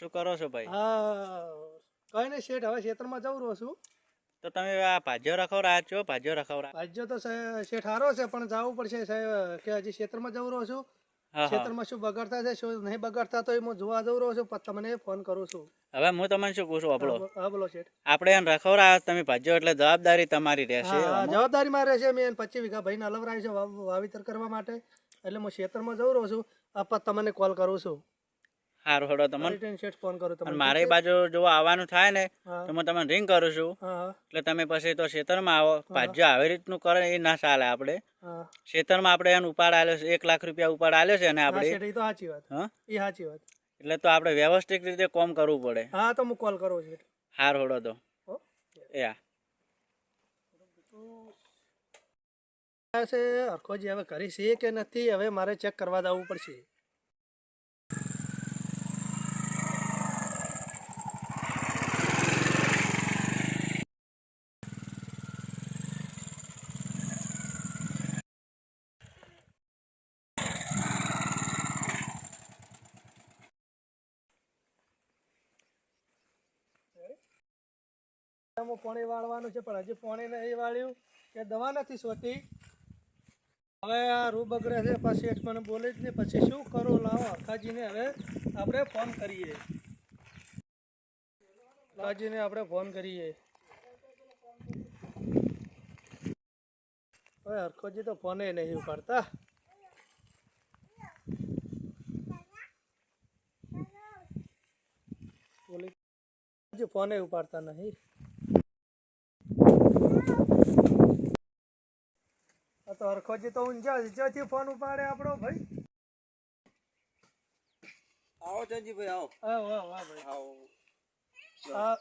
શું કરો છો ભાઈ? હા કઈ નહીં શેઠ હવે ખેતરમાં જવું રહું છું. તો તમે આ ભાજ્યો રખવરા છો ભાજ્યો રખવરા ભાજ્યો તો શેઠ હારો છે પણ જવું પડશે સાહેબ કે હજી ખેતરમાં જવું રહું છું. હા હા. શું બગાડતા છે શું નહીં બગાડતા તો હું જોવા જવું રહું છું પછી તમને ફોન કરું છું. હવે હું તમને શું પૂછું આપણો હા બોલો શેઠ. આપણે એને રખવરા તમે ભાજ્યો એટલે જવાબદારી તમારી રહેશે જવાબદારી માં રહેશે મેં પચીસ વીઘા ભાઈને અલવરાય છે વાવ- વાવેતર કરવા માટે. એટલે હું ખેતરમાં જવું રહું છું તમને કોલ કરું છું. સારું હડો તમને રિટર્ન ફોન કરું તમને મારી બાજુ જો આવવાનું થાય ને તો હું તમને રિંગ કરું છું. એટલે તમે પછી તો ખેતરમાં આવો. ભાજ્યો આવી રીતનું કરે એ ના ચાલે આપણે. ખેતરમાં આપણે એનો ઉપાડ આલ્યો છે એક લાખ રૂપિયા ઉપાડ આલ્યો છે અને આપણે. એ તો સાચી વાત. હા? એ સાચી વાત. એટલે તો આપણે વ્યવસ્થિત રીતે કોમ કરવું પડે. હા તો હું કોલ કરું છું. હાર હોડો તો. એ હા છે હરખોજી હવે કરી છે કે નથી હવે મારે ચેક કરવા જવું પડશે. પાણી વાળવાનું છે, પણ હજી પાણી નહીં વાળ્યું કે દવા નથી સોતી હવે આ રૂ છે, પછી મને બોલે જ નહીં પછી શું કરો? લાવો અખાજીને હવે આપણે ફોન કરીએ. અખાજીને આપણે ફોન કરીએ. હવે હરખોજી તો ફોને નહીં ઉપાડતા. બોલી ફોને ઉપાડતા નહીં. તો હરખોજી તો ઊંઝા જ્યાંથી ફોન ઉપાડે આપણો ભાઈ. આવો ચંજીભાઈ આવો. હા વાહ વાહ ભાઈ. આવો. આ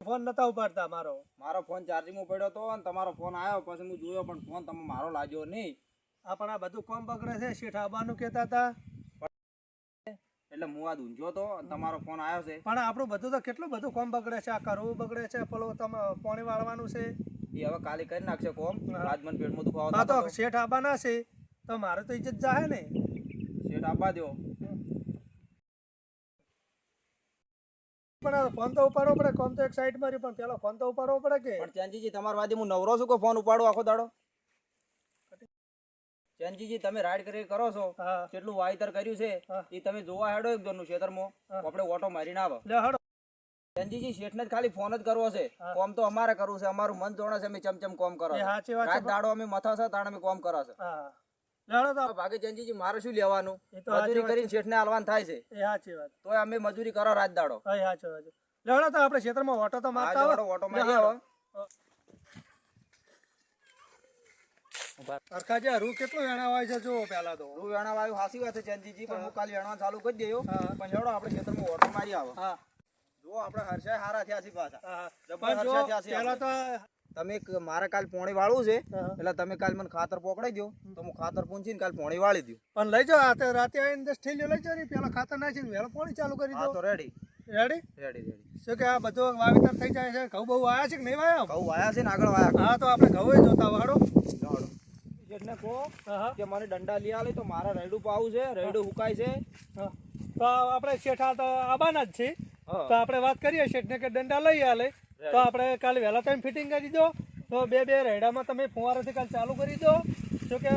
ફોન નતા ઉપાડતા મારો. મારો ફોન ચાર્જિંગમાં પડ્યો હતો અને તમારો ફોન આવ્યો પછી હું જોયો પણ ફોન તમે મારો લાગ્યો નહીં. આ પણ આ બધું કોમ બગડે છે. શેઠ આબાનું કહેતા હતા. એટલે હું આ ઊંઝો હતો તમારો ફોન આવ્યો છે. પણ આપણું બધું તો કેટલું બધું કોમ બગડે છે આ કરવું બગડે છે પેલો તમે પાણી વાળવાનું છે. એ હવે કાલે કરી નાખશે કોમ. રાજમન મને પેટમાં દુખાવો થતો તો. શેઠ આબાના છે. તો મારે તો ઇજ્જત જાહે ને. શેઠ આપવા દો પણ ફોન તો ઉપાડવો પડે કોમ તો એક સાઈડ મારી પણ પેલા ફોન તો ઉપાડવો પડે કે? પણ ચેનજીજી તમારા વાદી હું નવરો છું કે ફોન ઉપાડો આખો દાડો? ચેનજીજી તમે રાઈડ કરી કરો છો? કેટલું વાયતર કર્યું છે? એ તમે જોવા હેડો એક જણનું ખેતરમાં આપણે ઓટો મારીને આવો. લે શેઠને જ ખાલી ફોન જ કરવો છે. કોમ તો અમારે કરવું છે. અમારું મન જોણે છે અમે ચમચમ કોમ કરો એ છો સાચી વાત છે રાત દાડો અમે મથા છે તાણ અમે કોમ કરો છે. હા. લે હડો તો. ભાગે ચંદીજી મારે શું લેવાનું? મજૂરી કરીને શેઠને હાલવાન થાય છે. તોય અમે મજૂરી કરો રાત દાડો. હા એ સાચી વાત લે હડો તો આપણે ક્ષેત્રમાં ઓટો તો મારતા ઓટો મારી આવો. અરખાજી આ રૂ કેટલું વેણાવાય છે જો પેલા તો. રૂ વેણાવાયું હાસી વાત છે ચંદીજી પણ હું. કાલે વેણવા ચાલુ કરી દેયો. પણ હેડો આપણે ખેતરમાં ઓટો મારી આવો. હા. જો આપણે હર્ષાય હારા થયા છે પાછા. પેલા તો તમે મારે કાલ પોણી વાળવું છે. એટલે તમે કાલ મને ખાતર પકડાઈ દો તો હું ખાતર પૂંછીને કાલ પોણી વાળી દઉં પણ લઈ જાઓ રાતે આવીને દસ થેલીઓ લઈ ને પેલા ખાતર નાખીને વહેલો પોણી ચાલુ કરી દો. તો રેડી રેડી રેડી રેડી શું કે આ બધું વાવેતર થઈ જાય છે? ઘઉં બહુ આવ્યા છે કે નહીં વાયા? ઘઉં વાયા છે ને આગળ વાયા હા તો આપણે ઘઉં જોતા વાળો શેઠને કહો કે મને દંડા લઈ આલે તો મારા રેડું પાવું છે રેડું હુકાય છે. તો આપણે શેઠા તો આબાના જ છે તો આપણે વાત કરીએ શેઠને કે દંડા લઈ આલે. તો આપણે કાલે વહેલા ટાઈમ ફિટિંગ કરી દો. તો બે બે રેડામાં તમે ફુવારાથી કાલે ચાલુ કરી દો. શું કે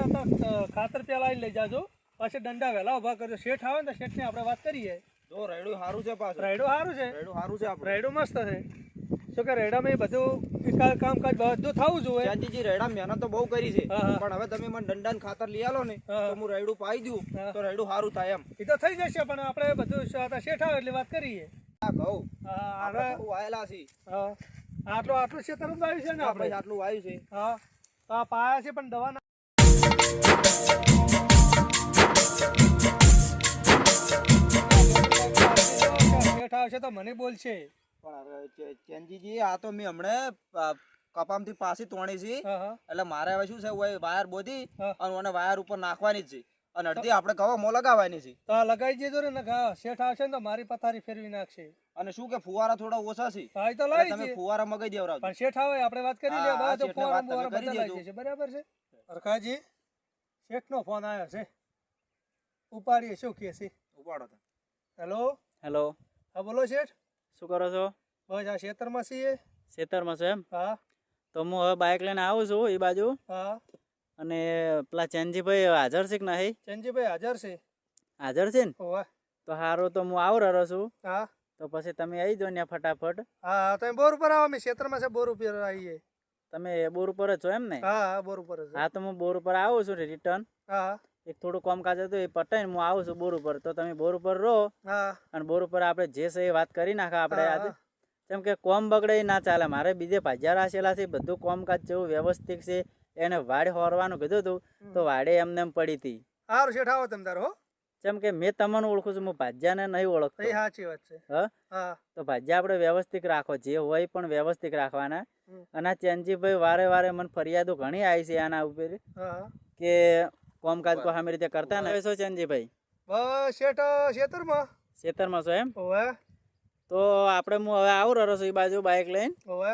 ખાતર પહેલાં લઈ જાજો. પછી દંડા વહેલા ઊભા કરજો. શેઠ આવે ને તો શેઠની આપણે વાત કરીએ. જો રેડું સારું છે પાછું. રેડું સારું છે. રેડું સારું છે રેડું મસ્ત છે. શું કે રેડામાં એ બધું કામકાજ બધું થવું જોઈએ. ચાંદીજી રેડા મહેનત તો બહુ કરી છે. પણ હવે તમે મને દંડા ખાતર લઈ આલો ને તો હું રેડું પાઈ દઉં તો રેડું સારું થાય એમ. એ તો થઈ જશે પણ આપણે બધું શેઠા એટલે વાત કરીએ. હા આપણે આપણે વાયેલા છે હા. આટલું આટલું જ આવ્યું છે ને આપણે આટલું વાયું છે. હા. આ પાયા છે પણ દવા શેઠ આવશે તો મને બોલશે. પણ ચેનજીજી આ તો મેં હમણાં કપામથી પાછી તોણી છે. એટલે મારે હવે શું છે ઓય વાયર બોધી અને મને વાયર ઉપર નાખવાની જ છે. અને અડધી આપણે ઘઉં મો લગાવવાની છે. તો લગાવી લગાઈ દેજો ને હા શેઠ આવશે ને તો મારી પથારી ફેરવી નાખશે. અને શું કે ફુવારા થોડા ઓછા છે. હા તો લાવી તમે ફુવારા મગાઈ દેવરાવજો. પણ શેઠ આવે આપણે વાત કરી લે બાદ ફુવારા ફુવારા કરી બધા લાવી દેજો. બરાબર છે? અરખાજી શેઠનો ફોન આવ્યો છે. ઉપાડીએ શું કહે છે? ઉપાડો તો. હેલો? હેલો. હા બોલો શેઠ. શું કરો છો? બસ આ ખેતરમાં છીએ. ખેતરમાં છો એમ? હા. તો હું હવે બાઇક લઈને આવું છું એ બાજુ. હા. અને પેલા ચેનજીભાઈ હાજર છે કે નહીં? ચંજીભાઈ હાજર છે. હાજર છે ને? તો સારું તો હું આવ રહ્યો છું. હા. તો પછી તમે આવી જાઓ ને ફટાફટ. હા તમે બોર ઉપર આવો અમે ખેતરમાં છે બોર ઉપર આવીએ. તમે બોર ઉપર જ છો એમ ને? હા બોર ઉપર હા તો હું બોર ઉપર આવું છું રિટર્ન. હા. એક થોડું કામકાજ હતું એ પટાઈને હું આવું છું બોર ઉપર. તો તમે બોર ઉપર રહો. અને બોર ઉપર આપણે જે છે એ વાત કરી નાખા આપણે આજે. કેમ કે કોમ બગડે ના ચાલે. મારે બીજે ભાજ્યા રાખેલા છે બધું કોમકાજ જેવું વ્યવસ્થિત છે. એને વાડ હોરવાનું કીધું હતું તો વાડે એમને એમ પડી હતી. સારું શેઠ આવો તમે તારો જેમ કે મેં તમને ઓળખું છું હું ભાજ્યાને નહીં ઓળખતો. સાચી વાત છે. હા? તો ભાજ્યા આપણે વ્યવસ્થિત રાખો જે હોય પણ વ્યવસ્થિત રાખવાના. અને ચેનજીભાઈ વારે વારે મને ફરિયાદો ઘણી આવી છે આના ઉપર. કે કોમકાજ કો સામે રીતે કરતા ને? શું ચેનજીભાઈ બસ શેઠ ખેતરમાં ખેતરમાં છો એમ? ઓવે તો આપણે હું હવે આવું રહ્યો છું એ બાજુ બાઇક લઈને. ઓવે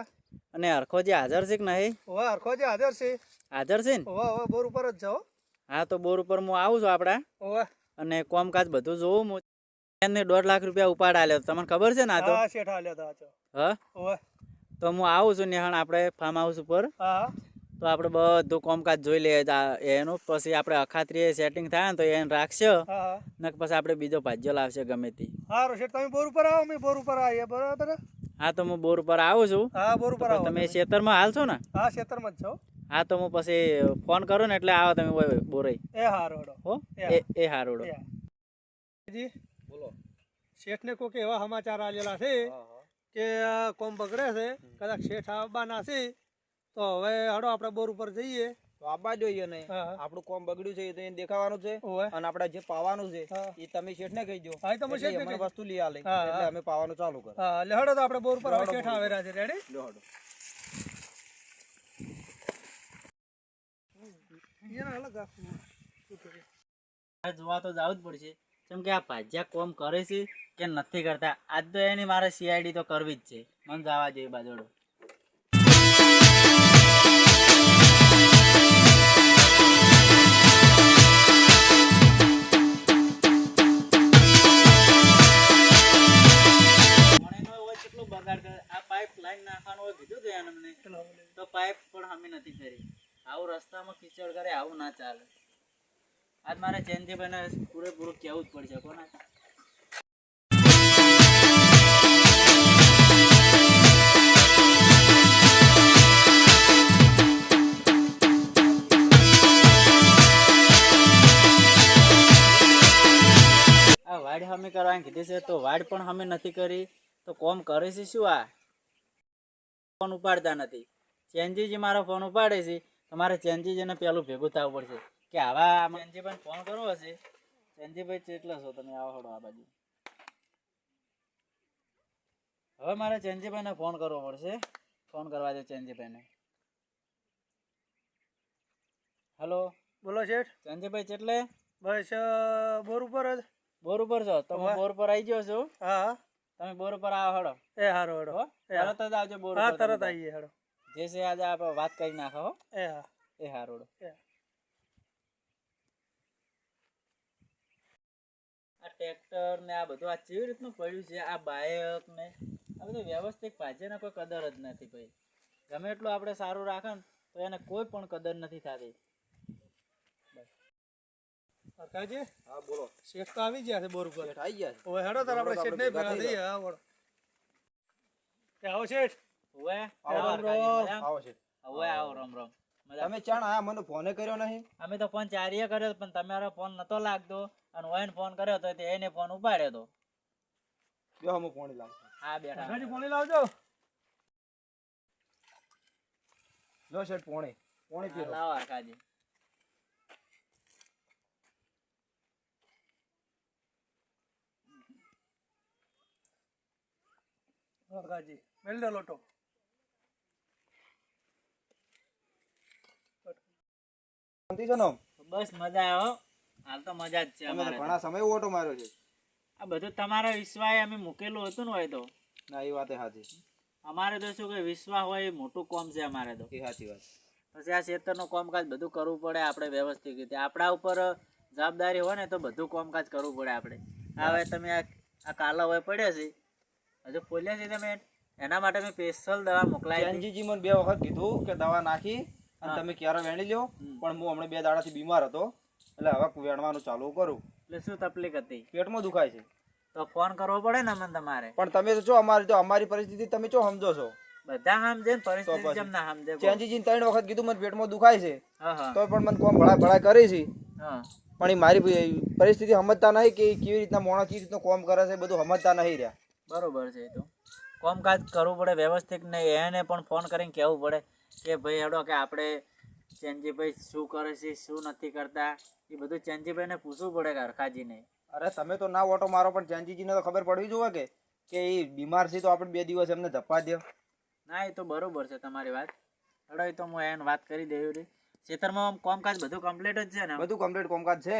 અને હરખો જે હાજર છે કે નહીં? ઓવે હરખો જે હાજર છે. હાજર છે ને? ઓવે ઓવે બોર ઉપર જ જાઓ. હા તો બોર ઉપર હું આવું છું આપણા. ઓવે અને કોમકાજ બધું જોવું હું. એને દોઢ લાખ રૂપિયા ઉપાડ આલ્યો. તમને ખબર છે ને આ તો? હા શેઠ હાલ્યો તો હા? તો હું આવું છું નિહાણ આપણે ફાર્મ હાઉસ ઉપર. હા. તો આપણે બધું કોમકાજ જોઈ લઈએ એનું. પછી આપણે અખાત્રીએ સેટિંગ થાય ને તો એને રાખશે. ને પછી આપણે બીજો ભાજ્યો લાવશે ગમે તે. સારું શેઠ તમે બોર ઉપર આવો અમે બોર ઉપર આવીએ બરાબર? હા તો હું બોર ઉપર આવું છું. હા બોર ઉપર આવો તમે ખેતરમાં હાલ છો ને? હા ખેતરમાં જ છો. હા તો હું પછી ફોન કરું ને એટલે આવો તમે ઓય બોરે. એ હારોડો હો એ એ હારોડો. જી? બોલો. શેઠને કોઈક એવા સમાચાર આવેલા છે કે આ કોમ બગડે છે કદાચ શેઠ આવવાના છે. તો હવે હડો આપણે બોર ઉપર જઈએ. તો આબા જોઈએ ને. આપણું કોમ બગડ્યું છે એ તો એને દેખાવાનું છે. અને આપણે જે પાવાનું છે એ તમે શેઠને કહી દો હા, તમે શેઠ દો. વસ્તુ લઈ આલે. એટલે અમે પાવાનું ચાલુ કરો હા એટલે હડો તો આપણે બોર ઉપર હવે શેઠ આવેલા છે રેડી લો હડો જોવા તો જવું જ પડશે. કેમ કે આ ભાજ્યા કોમ કરે છે કે નથી કરતા? આજ તો એની મારે સીઆઈડી તો કરવી જ છે. મને જવા જોઈએ બાજોડો નાખવાનું હોય કીધું હતું એને મને. તો પાઇપ પણ અમે નથી કરી. આવું રસ્તામાં કિચડ કરે આવું ના ચાલે. આજ મારે ચેનજીભાઈને પૂરેપૂરું કહેવું જ પડશે કોના? આ વાડ હમી કરવાની કીધી છે તો વાડ પણ હમી નથી કરી. તો કોમ કરે છે શું આ? ફોન ઉપાડતા નથી. ચેનજીજી મારો ફોન ઉપાડે છે તમારે ચેનજીજીને પેલું ભેગું થવું પડશે. કે આવા ચેનજીભાઈ ફોન કરવો હશે ચેનજીભાઈ કેટલા છો તમે આવો હડો આ બાજુ. હવે મારે ચેનજીભાઈને ફોન કરવો પડશે. ફોન કરવા દે ચેનજીભાઈને. હલો? બોલો શેઠ. ચેનજીભાઈ કેટલે બસ બોર ઉપર જ. બોર ઉપર છો? તમે બોર પર આવી ગયો છો. હા. તમે બોર ઉપર આવો હડો. એ હારો હડો. હો? તરત જ આવજો બોર હા તરત. આવીએ હડો. જે છે આજે આપ વાત કરી નાખો હો. એ હા. એ હારોડો એ આ ટ્રેક્ટર ને આ બધું આ કેવી રીતનું પડ્યું છે? આ બાયક ને આ બધું વ્યવસ્થિત ભાજ્યને કોઈ કદર જ નથી ભાઈ. ગમે એટલું આપણે સારું રાખે ને તો એને કોઈ પણ કદર નથી થતી. સરકારજી હા બોલો. શેઠ તો આવી ગયા છે બોર ઉપર. શેઠ આવી ગયા છે. હેડો તાર આપણે શેઠ ને ભેગા ભેગા થઈ થઈએ. હા વળો આવો શેઠ. હવે? આવો, આવો શેઠ. હવે આવો રામ રામ. તમે ચાણ આયા મને ફોને કર્યો નહીં. અમે તો ફોન ચારીએ કર્યો પણ તમારો ફોન નતો લાગતો. અને ઓયન ફોન કર્યો તો તે એને ફોન ઉપાડ્યો તો જો હું ફોન લાવ. હા બેઠા. સરકારજી ફોન લાવજો. લો શેઠ પોણી ફોણી પીરો લાવો હરખાજી સરકારજી મેલ લોટો. શાંતિ છે બસ મજા આવ્યો હાલ તો મજા જ છે અમારે ઘણા સમય ઓટો માર્યો છે. આ બધું તમારા વિશ્વાએ અમે મૂકેલું હતું ને હોય તો. ના એ વાત સાચી. અમારે તો શું કે વિશ્વા હોય એ મોટું કોમ છે અમારે તો. એ સાચી વાત. પછી આ ખેતરનું કામકાજ બધું કરવું પડે આપણે વ્યવસ્થિત રીતે. આપણા ઉપર જવાબદારી હોય ને તો બધું કામકાજ કરવું પડે આપણે. હવે તમે આ આ કાલા હોય પડ્યા છે. હજુ ખોલ્યા છે તમે એના માટે મેં સ્પેશિયલ દવા મોકલાવી હતી. મને બે વખત કીધું કે દવા નાખી અને તમે ક્યારે વેણી લ્યો. પણ હું હમણાં બે દાડાથી બીમાર હતો. એટલે હવે વેણવાનું ચાલુ કરું. એટલે શું તકલીફ હતી? પેટમાં દુખાય છે. તો ફોન કરવો પડે ને મને તમારે. પણ તમે તો જો અમારી તો અમારી પરિસ્થિતિ તમે જો સમજો છો? બધા સમજે પરિસ્થિતિ જેમ ના સમજે કહો. ત્રણ વખત કીધું મને પેટમાં દુખાય છે. તો પણ મને કોમ ભળા ભળા કરી છે. પણ એ મારી પરિસ્થિતિ સમજતા નહીં કે કેવી રીતના મોણા કેવી રીતનું કોમ કરે છે બધું સમજતા નહીં રહ્યા. બરોબર છે એ તો. કામકાજ કરવું પડે વ્યવસ્થિત ને એને પણ ફોન કરીને કહેવું પડે કે ભાઈ હેડો કે આપણે ચેનજીભાઈ શું કરે છે શું નથી કરતા એ બધું ચેનજીભાઈને પૂછવું પડે કારખાજીને. અરે તમે તો ના ઓટો મારો પણ ચેનજીજીને તો ખબર પડવી જોઈએ કે કે એ બીમાર છે તો આપણે બે દિવસ એમને ધપ્પા દો ના એ તો બરોબર છે તમારી વાત. હેડો એ તો હું એને વાત કરી દેવી રહી ખેતરમાં કામકાજ બધું કમ્પ્લીટ જ છે ને? બધું કમ્પ્લીટ કોમકાજ છે.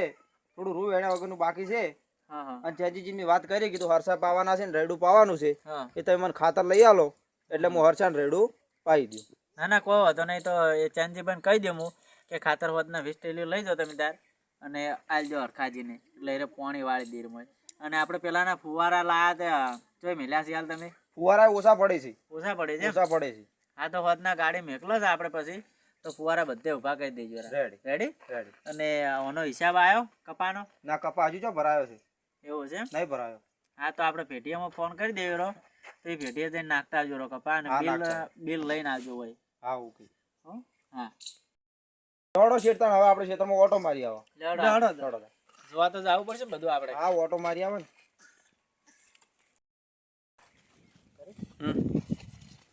થોડું રૂ એના વગરનું બાકી છે. હા હા. અને ચેનજીજીની વાત કરી કીધું હરસા પાવાના છે ને રેડું પાવાનું છે એ તમે મને ખાતર લઈ આલો. એટલે હું હરસા ને રેડું પાઈ દઉં. ના ના કોઈ વાંધો નહીં. તો એ ચેનજીભાઈને કહી દઉં હું કે ખાતર વધના વીસ ટેલી લઈ જાઓ તમે તાર અને આલજો હરખાજીને. એટલે એને પોણી વાળી દીર મોય અને આપણે પેલાના ફુવારા લાયા ત્યાં જોઈ મેલ્યા છે હાલ તમે? ફુવારા ઓછા પડે છે. ઓછા પડે છે ઓછા પડે છે. હા તો વધના ગાડી મેકલો છે આપણે પછી. તો ફુવારા બધે ઊભા કરી દેજો રેડી રેડી રેડી અને આનો હિસાબ આવ્યો કપાનો? ના કપા હજુ જો ભરાયો છે. એવું છે નહીં ભરાયો. હા તો આપણે પેટીએમાં ફોન કરી દેવો તો એ પેટીએ જઈને નાખતા આવજો રો કપા અને બિલ બિલ લઈને આવજો હોય હા ઓકે. હો? હા. દોડો શેરતા હવે આપણે શેતરમાં ઓટો મારી આવો. દોડો. દોડો જોવા તો જવું પડશે બધું આપણે. હા ઓટો મારી આવે ને.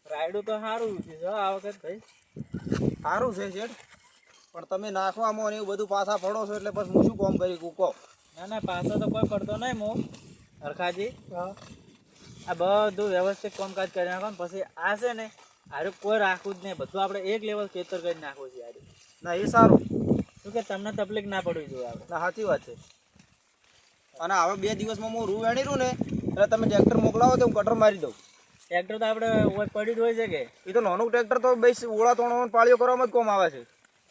રાયડું તો સારું છે જો આ વખત ભાઈ. સારું છે શેઠ. પણ તમે નાખવામાં ને એવું બધું પાછા પડો છો એટલે પછી હું શું કામ કરી કૂકો ના ના પાછો તો કોઈ પડતો નહીં હું હરખાજી. આ બધું વ્યવસ્થિત કામકાજ કરી નાખો ને પછી આ છે ને આરું કોઈ રાખવું જ નહીં. બધું આપણે એક લેવલ ખેતર કરી નાખવું છે આરું ના એ સારું. શું કે તમને તકલીફ ના પડવી જોઈએ આપણે? ના સાચી વાત છે. અને હવે બે દિવસમાં હું રૂ વેણી રહ્યું ને એટલે તમે ટ્રેક્ટર મોકલાવો તો હું કટર મારી દઉં. ટ્રેક્ટર તો આપણે પડ્યું જ હોય છે કે? એ તો નાનું ટ્રેક્ટર તો બે ઓળા તોણો પાળીઓ કરવામાં જ કોમ આવે છે.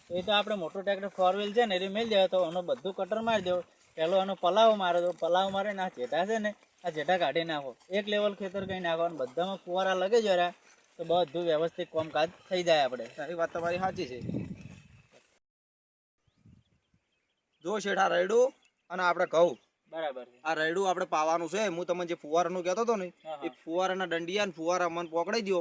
એ તો આપણે મોટો ટ્રેક્ટર ફોર વ્હીલ છે ને એ મેળ જાય તો એનો બધું કટર મારી દેવો. પેલો આનો પલાવ મારે તો પલાવ મારે ને જેઠા છે ને આ જેઠા કાઢી નાખો. એક લેવલ ખેતર કઈ નાખો અને બધામાં ફુવારા લગે જરા તો બધું વ્યવસ્થિત કામકાજ થઈ જાય આપણે. સારી વાત તમારી સાચી છે. જો શેઠા રૈડું અને આપણે કહું બરાબર આ રેડું આપણે પાવાનું છે. હું તમને જે ફુવારાનું કહેતો હતો ને એ ફુવારાના દંડિયા ને ફુવારા મને પકડાઈ દો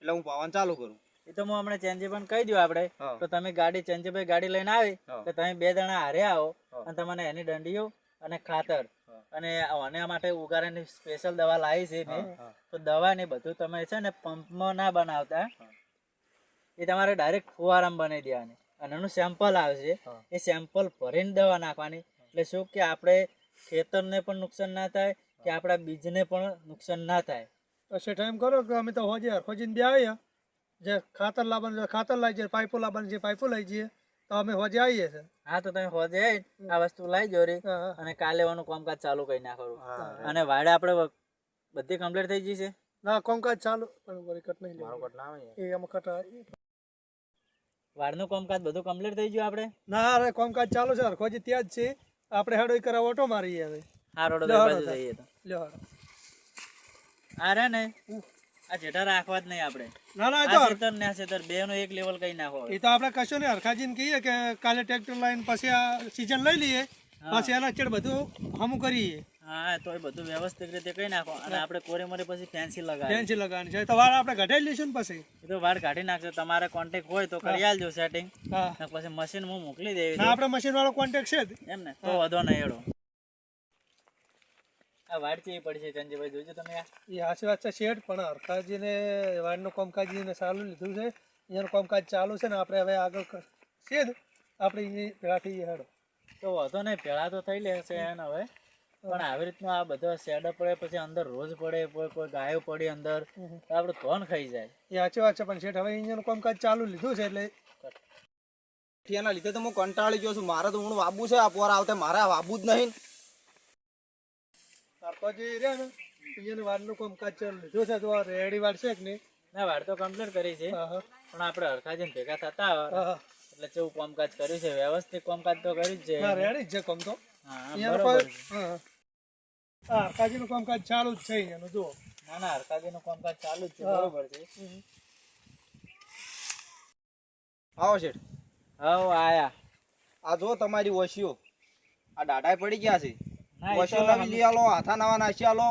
એટલે હું પાવાનું ચાલુ કરું. એ તો હું હમણાં ચેન્જી પણ કહી દઉં આપણે. તો તમે ગાડી ચેન્જીભાઈ ગાડી લઈને આવી. તો તમે બે જણા હારે આવો. અને તમને એની દંડીઓ અને ખાતર. અને આના માટે ઉગારાની સ્પેશિયલ દવા લાવી છે ને તો દવા ને બધું તમે છે ને પંપમાં ના બનાવતા. એ તમારે ડાયરેક્ટ ફુવારામાં બનાવી દેવાની. અને એનું સેમ્પલ આવશે. એ સેમ્પલ ભરીને દવા નાખવાની. એટલે શું કે આપણે ખેતરને પણ નુકસાન ના થાય કે આપણા બીજને પણ નુકસાન ના થાય. તો શેઠ એમ કરો કે અમે તો હોજે હરખોજીને બે આવ્યા જે ખાતર લાવવાનું છે ખાતર લાવી જઈએ પાઇપો લાવવાની છે પાઇપો લઈ જઈએ તો અમે હોજે આવીએ છે. હા તો તમે હોજે આ વસ્તુ લઈ જોરી હા, હા. અને કાલે એવાનું કામકાજ ચાલુ કરી નાખવાનું. અને વાડે આપણે બધી કમ્પ્લીટ થઈ જશે ના કોમકાજ ચાલુ. પણ વરી કટ નહીં મારો કટ ના આવે? એ અમે કટ વાડનું કામકાજ બધું કમ્પ્લીટ થઈ ગયું આપણે? ના અરે કામકાજ ચાલુ છે. હરખોજી ત્યાં જ છે. આપણે હેડો કરાવ ઓટો મારીએ હવે. હા રોડો જઈએ તો. લ્યો. આ રે ને. આ જેઠા રાખવા જ નહીં આપણે. ના ના તો ખેતર ને આ બે નો એક લેવલ કઈ નાખો એ તો આપણે કશું ને હરખાજીને કહીએ કે કાલે ટ્રેક્ટર લઈને પછી આ સીઝન લઈ લઈએ પછી એના ચેડ બધું હમું કરીએ. હા તો એ બધું વ્યવસ્થિત રીતે કઈ નાખો. અને આપણે કોરે મોરે પછી ફેન્સી લગાવી ફેન્સી લગાવવાની છે. તો વાળ આપણે ઘટાડી લઈશું ને પછી. એ તો વાળ કાઢી નાખશે તમારે કોન્ટેક હોય તો કરી આલજો સેટિંગ પછી મશીન હું મોકલી દેવી આપણે મશીન વાળો કોન્ટેક્ટ છે જ. એમ ને? તો વધો નહીં એડો આ વાડ ચેવી પડી છે ચંજીભાઈ જોજો તમે એ આશીર્વાદ છે શેઠ પણ હરખાજીને વાડનું કામકાજીને સારું લીધું છે. એનું કામકાજ ચાલુ છે ને આપણે હવે આગળ છે જ આપણે એની ભેળા હેડો. તો વધો નહીં પેલા તો થઈ લેશે એને હવે. પણ આવી રીતનું આ બધો શેડ પડે પછી અંદર રોજ પડે કોઈ કોઈ ગાયો પડી અંદર આપણે ધોન ખાઈ જાય. એ સાચી વાત છે પણ શેઠ હવે એનું કામકાજ ચાલુ લીધું છે એટલે એના લીધે તો હું કંટાળી ગયો છું. મારે તો હું વાબુ છે આ પોર આવતા મારા વાબુ જ નહીં હરખાજી રહ્યા ને વાડનું કામકાજ ચાલુ લીધું છે તો આ રેડી વાડ છે કે નહીં? ના વાડ તો કમ્પ્લીટ કરી છે. હા, હા. પણ આપણે હરખાજીને ભેગા થતા હોય. હા, હા. એટલે કેવું કામકાજ કર્યું છે વ્યવસ્થિત કામકાજ તો કર્યું જ છે. રેડી જ છે કોમ તો. હા અહીંયા બરોબર કોઈ હા હા. કાજીનું કામકાજ ચાલુ જ છે એનું જુઓ. ના ના હરખાજીનું કામકાજ ચાલુ જ છે બરોબર છે. આવો શેઠ. હવ આયા. આ જો તમારી ઓશીઓ. આ દાડાએ પડી ગયા છે. નવી લઈ આલો હાથા નવા નાસી આલો.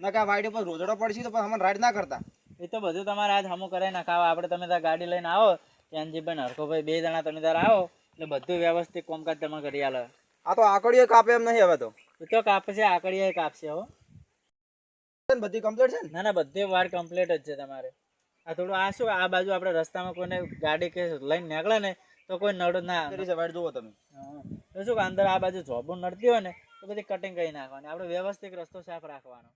ના વાડી પર રોજડો પડશે તો પછી અમને રાઈડ ના કરતા. એ તો બધું તમારે આજ હમું કરાવી નાખાવા આપણે તમે ત્યાં ગાડી લઈને આવો. ચેનજીભાઈ હરખોભાઈ બે જણા તમે ત્યાં આવો. એટલે બધું વ્યવસ્થિત કામકાજ તમે કરી આલો. આ તો આકડીઓ કાપે એમ નહીં હવે તો. એ તો કાપશે આકડીએ કાપશે હો. બધી કમ્પ્લીટ છે ના? ના બધી વાર કમ્પ્લીટ જ છે તમારે. આ થોડું આ શું આ બાજુ આપણે રસ્તામાં કોઈને ગાડી કે લઈને નીકળે ને તો કોઈ નડો ના. જુઓ તમે. તો શું અંદર આ બાજુ જોબ નડતી હોય ને તો બધી કટિંગ કરી નાખવાની. આપણે વ્યવસ્થિત રસ્તો સાફ રાખવાનો.